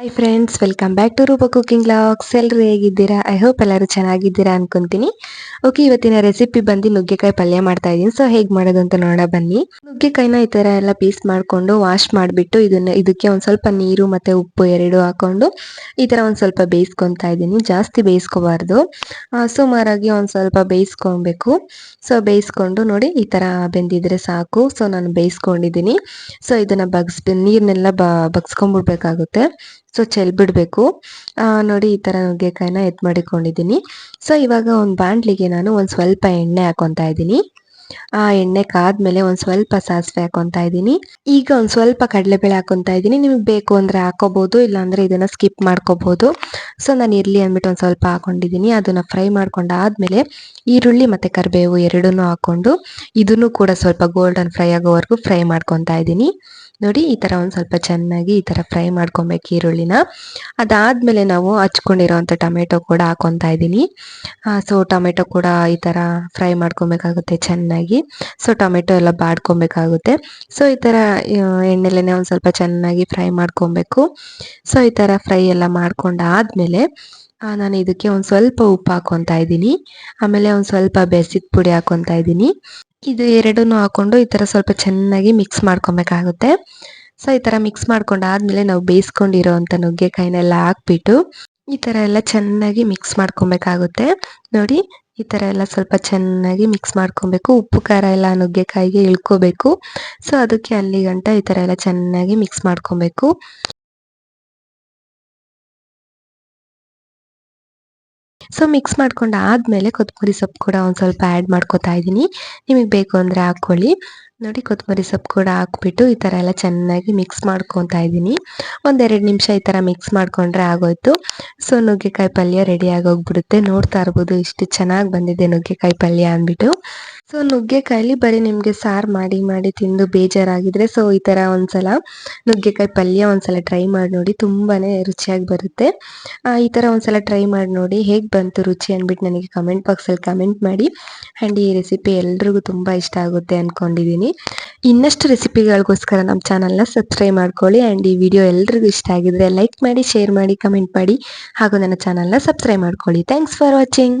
Hi friends welcome back to Roopa cooking LOX ಎಲ್ಲರೂ ಹೇಗಿದ್ದೀರಾ? I hope ಎಲ್ಲರೂ ಚೆನ್ನಾಗಿದ್ದೀರಾ ಅನ್ಕೊಂತೀನಿ. ಓಕೆ ಇವತ್ತಿನ ರೆಸಿಪಿ ಬಂದು ನುಗ್ಗೆಕಾಯಿ ಪಲ್ಯ ಮಾಡ್ತಾ ಇದ್ದೀನಿ. ಸೊ ಹೇಗೆ ಮಾಡೋದು ಅಂತ ನೋಡೋಣ, ಬನ್ನಿ. ನುಗ್ಗೆಕಾಯಿನ ಈ ಥರ ಎಲ್ಲ ಪೀಸ್ ಮಾಡಿಕೊಂಡು ವಾಶ್ ಮಾಡಿಬಿಟ್ಟು ಇದನ್ನ, ಇದಕ್ಕೆ ಒಂದು ಸ್ವಲ್ಪ ನೀರು ಮತ್ತು ಉಪ್ಪು ಎರಡು ಹಾಕೊಂಡು ಈ ಥರ ಒಂದು ಸ್ವಲ್ಪ ಬೇಯಿಸ್ಕೊತಾ ಇದ್ದೀನಿ. ಜಾಸ್ತಿ ಬೇಯಿಸ್ಕೋಬಾರ್ದು. ಸುಮಾರಾಗಿ ಒಂದು ಸ್ವಲ್ಪ ಬೇಯಿಸ್ಕೊಬೇಕು. ಸೊ ಬೇಯಿಸ್ಕೊಂಡು ನೋಡಿ ಈ ಥರ ಬೆಂದಿದ್ರೆ ಸಾಕು. ಸೊ ನಾನು ಬೇಯಿಸ್ಕೊಂಡಿದ್ದೀನಿ. ಸೊ ಇದನ್ನು ಬಗ್ಸ್ ನೀರನ್ನೆಲ್ಲ ಬಗ್ಸ್ಕೊಂಡ್ಬಿಡ್ಬೇಕಾಗುತ್ತೆ ಸೊ ಚೆಲ್ ಬಿಡಬೇಕು. ನೋಡಿ ಈ ಥರ ನುಗ್ಗೆಕಾಯಿನ ಎತ್ ಮಾಡಿಕೊಂಡಿದ್ದೀನಿ. ಸೊ ಇವಾಗ ಒಂದು ಬಾಂಡ್ಲಿಗೆ ನಾನು ಒಂದು ಸ್ವಲ್ಪ ಎಣ್ಣೆ ಹಾಕೊತಾ ಇದ್ದೀನಿ. ಆ, ಎಣ್ಣೆ ಕಾದ್ಮೇಲೆ ಒಂದು ಸ್ವಲ್ಪ ಸಾಸಿವೆ ಹಾಕೊತಾ ಇದ್ದೀನಿ. ಈಗ ಒಂದು ಸ್ವಲ್ಪ ಕಡಲೆಬೇಳೆ ಹಾಕೊತಾ ಇದ್ದೀನಿ. ನಿಮಗೆ ಬೇಕು ಅಂದರೆ ಹಾಕೋಬಹುದು ಇಲ್ಲಾಂದ್ರೆ ಇದನ್ನ ಸ್ಕಿಪ್ ಮಾಡ್ಕೋಬಹುದು ಸೊ ನಾನು ಇರಲಿ ಅಂದ್ಬಿಟ್ಟು ಒಂದು ಸ್ವಲ್ಪ ಹಾಕೊಂಡಿದ್ದೀನಿ. ಅದನ್ನ ಫ್ರೈ ಮಾಡ್ಕೊಂಡಾದ್ಮೇಲೆ ಈರುಳ್ಳಿ ಮತ್ತೆ ಕರಿಬೇವು ಎರಡನ್ನೂ ಹಾಕೊಂಡು, ಇದನ್ನು ಕೂಡ ಸ್ವಲ್ಪ ಗೋಲ್ಡನ್ ಫ್ರೈ ಆಗೋವರೆಗೂ ಫ್ರೈ ಮಾಡ್ಕೊತಾ ಇದ್ದೀನಿ. ನೋಡಿ, ಈ ಥರ ಒಂದು ಸ್ವಲ್ಪ ಚೆನ್ನಾಗಿ ಈ ಥರ ಫ್ರೈ ಮಾಡ್ಕೊಬೇಕು ಈರುಳ್ಳಿನ. ಅದಾದಮೇಲೆ ನಾವು ಹಚ್ಕೊಂಡಿರೋವಂಥ ಟೊಮೆಟೊ ಕೂಡ ಹಾಕೊತಾ ಇದ್ದೀನಿ. ಸೊ ಟೊಮೆಟೊ ಕೂಡ ಈ ಥರ ಫ್ರೈ ಮಾಡ್ಕೊಬೇಕಾಗುತ್ತೆ ಚೆನ್ನಾಗಿ. ಸೊ ಟೊಮೆಟೊ ಎಲ್ಲ ಬಾಡ್ಕೊಬೇಕಾಗುತ್ತೆ. ಸೊ ಈ ಥರ ಎಣ್ಣೆಲೆನೆ ಒಂದು ಸ್ವಲ್ಪ ಚೆನ್ನಾಗಿ ಫ್ರೈ ಮಾಡ್ಕೊಬೇಕು. ಸೊ ಈ ಥರ ಫ್ರೈ ಎಲ್ಲ ಮಾಡ್ಕೊಂಡಾದಮೇಲೆ ನಾನು ಇದಕ್ಕೆ ಒಂದು ಸ್ವಲ್ಪ ಉಪ್ಪು ಹಾಕೊತಾ ಇದ್ದೀನಿ. ಆಮೇಲೆ ಒಂದು ಸ್ವಲ್ಪ ಬೆಸಿದ ಪುಡಿ ಹಾಕೊತಾ ಇದ್ದೀನಿ. ಇದು ಎರಡನ್ನು ಹಾಕೊಂಡು ಈ ಥರ ಸ್ವಲ್ಪ ಚೆನ್ನಾಗಿ ಮಿಕ್ಸ್ ಮಾಡ್ಕೊಬೇಕಾಗುತ್ತೆ. ಸೊ ಈ ಥರ ಮಿಕ್ಸ್ ಮಾಡ್ಕೊಂಡಾದ್ಮೇಲೆ ನಾವು ಬೇಯಿಸ್ಕೊಂಡಿರೋ ಅಂಥ ನುಗ್ಗೆಕಾಯಿನೆಲ್ಲ ಹಾಕ್ಬಿಟ್ಟು ಈ ಥರ ಎಲ್ಲ ಚೆನ್ನಾಗಿ ಮಿಕ್ಸ್ ಮಾಡ್ಕೊಬೇಕಾಗುತ್ತೆ. ನೋಡಿ, ಈ ಥರ ಎಲ್ಲ ಸ್ವಲ್ಪ ಚೆನ್ನಾಗಿ ಮಿಕ್ಸ್ ಮಾಡ್ಕೊಬೇಕು. ಉಪ್ಪು, ಖಾರ ಎಲ್ಲ ನುಗ್ಗೆಕಾಯಿಗೆ ಇಳ್ಕೋಬೇಕು. ಸೊ ಅದಕ್ಕೆ ಅಲ್ಲಿ ಗಂಟ ಈ ಥರ ಎಲ್ಲ ಚೆನ್ನಾಗಿ ಮಿಕ್ಸ್ ಮಾಡ್ಕೊಬೇಕು. ಸೊ ಮಿಕ್ಸ್ ಮಾಡ್ಕೊಂಡು ಆದಮೇಲೆ ಕೊತ್ತಂಬರಿ ಸೊಪ್ಪು ಕೂಡ ಒಂದು ಸ್ವಲ್ಪ ಆ್ಯಡ್ ಮಾಡ್ಕೊತಾ ಇದ್ದೀನಿ ನಿಮಗೆ ಬೇಕು ಅಂದರೆ ಹಾಕ್ಕೊಳ್ಳಿ. ನೋಡಿ ಕೊತ್ತಂಬರಿ ಸೊಪ್ಪು ಕೂಡ ಹಾಕ್ಬಿಟ್ಟು ಈ ಥರ ಎಲ್ಲ ಚೆನ್ನಾಗಿ ಮಿಕ್ಸ್ ಮಾಡ್ಕೊತಾ ಇದ್ದೀನಿ ಒಂದೆರಡು ನಿಮಿಷ ಈ ಥರ ಮಿಕ್ಸ್ ಮಾಡ್ಕೊಂಡ್ರೆ ಆಗೋಯ್ತು. ಸೊ ನುಗ್ಗೆಕಾಯಿ ಪಲ್ಯ ರೆಡಿ ಆಗೋಗ್ಬಿಡುತ್ತೆ ನೋಡ್ತಾ ಇರ್ಬೋದು ಇಷ್ಟು ಚೆನ್ನಾಗಿ ಬಂದಿದೆ ನುಗ್ಗೆಕಾಯಿ ಪಲ್ಯ ಅಂದ್ಬಿಟ್ಟು. ಸೊ ನುಗ್ಗೆಕಾಯಲ್ಲಿ ಬರೀ ನಿಮಗೆ ಸಾರು ಮಾಡಿ ಮಾಡಿ ತಿಂದು ಬೇಜಾರಾಗಿದ್ರೆ ಸೊ ಈ ಥರ ಒಂದ್ಸಲ ನುಗ್ಗೆಕಾಯಿ ಪಲ್ಯ ಒಂದ್ಸಲ ಟ್ರೈ ಮಾಡಿ ನೋಡಿ ತುಂಬಾ ರುಚಿಯಾಗಿ ಬರುತ್ತೆ. ಈ ಥರ ಒಂದ್ಸಲ ಟ್ರೈ ಮಾಡಿ ನೋಡಿ, ಹೇಗೆ ಬಂತು ರುಚಿ ಅಂದ್ಬಿಟ್ಟು ನನಗೆ ಕಮೆಂಟ್ ಬಾಕ್ಸಲ್ಲಿ ಕಮೆಂಟ್ ಮಾಡಿ. ಆ್ಯಂಡ್ ಈ ರೆಸಿಪಿ ಎಲ್ರಿಗೂ ತುಂಬ ಇಷ್ಟ ಆಗುತ್ತೆ ಅಂದ್ಕೊಂಡಿದ್ದೀನಿ ಇನ್ನಷ್ಟು ರೆಸಿಪಿಗಳಿಗೋಸ್ಕರ ನಮ್ಮ ಚಾನಲ್ನ ಸಬ್ಸ್ಕ್ರೈಬ್ ಮಾಡ್ಕೊಳ್ಳಿ. ಆ್ಯಂಡ್ ಈ ವಿಡಿಯೋ ಎಲ್ರಿಗೂ ಇಷ್ಟ ಆಗಿದ್ರೆ ಲೈಕ್ ಮಾಡಿ ಶೇರ್ ಮಾಡಿ ಕಮೆಂಟ್ ಮಾಡಿ. ಹಾಗೂ ನನ್ನ ಚಾನಲ್ನ ಸಬ್ಸ್ಕ್ರೈಬ್ ಮಾಡ್ಕೊಳ್ಳಿ. Thanks for watching